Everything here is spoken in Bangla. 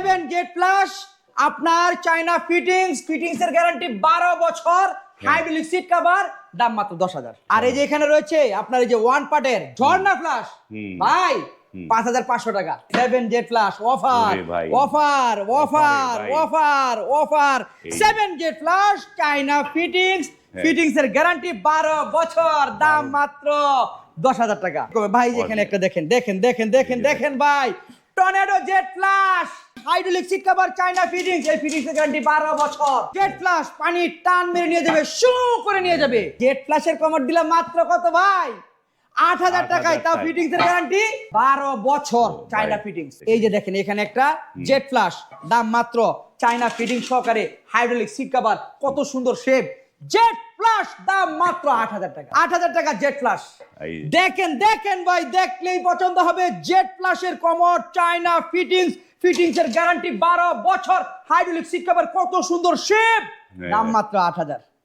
সেভেন জেড প্লাস আপনার চাইনা ফিটিংস ফিটিংস এর গ্যারান্টি বারো বছর হাইড্রোলিক সিট কভার দাম মাত্র দশ হাজার। আর এই যে এখানে রয়েছে আপনার এই যে ওয়ান পার্টের ঝর্ণা ফ্লাশ ভাই পাঁচ হাজার পাঁচশো টাকা। Seven Z flush offer offer offer offer offer seven Z flush China fittings হ্যাঁ। ফিটিংস এর গ্যারান্টি বারো বছর দাম মাত্র দশ হাজার টাকা। ভাই যেখানে একটা দেখেন দেখেন দেখেন দেখেন দেখেন ভাই। Tornado jet flush hydraulic seat cover China fittings. এই ফিটিংস এর গ্যারান্টি বারো বছর। জেট ফ্লাশ পানি টান মেরে নিয়ে যাবে শু করে নিয়ে যাবে। জেট ফ্লাশের কমার দিলে মাত্র কত ভাই? আট হাজার 8,000 টাকায়। তাও। ফিটিংস এর গ্যারান্টি বারো বছর ও, চাইনা ফিটিংস এই যে দেখেন এখানে একটা জেট ফ্লাশ দাম মাত্র চাইনা ফিটিং সহকারে হাইড্রোলিক সিট কভার কত সুন্দর শেপ জেট ফ্লাশ দাম মাত্র আট হাজার টাকা। আট হাজার টাকা জেট ফ্লাশ দেখেন দেখেন ভাই দেখলেই পছন্দ হবে জেট প্লাসের কমর চায়না ফিটিংস। ফিটিংস এর গ্যারান্টি বারো বছর। হাইড্রোলিক সিট কভার কত সুন্দর শেপ। দাম মাত্র আট হাজার।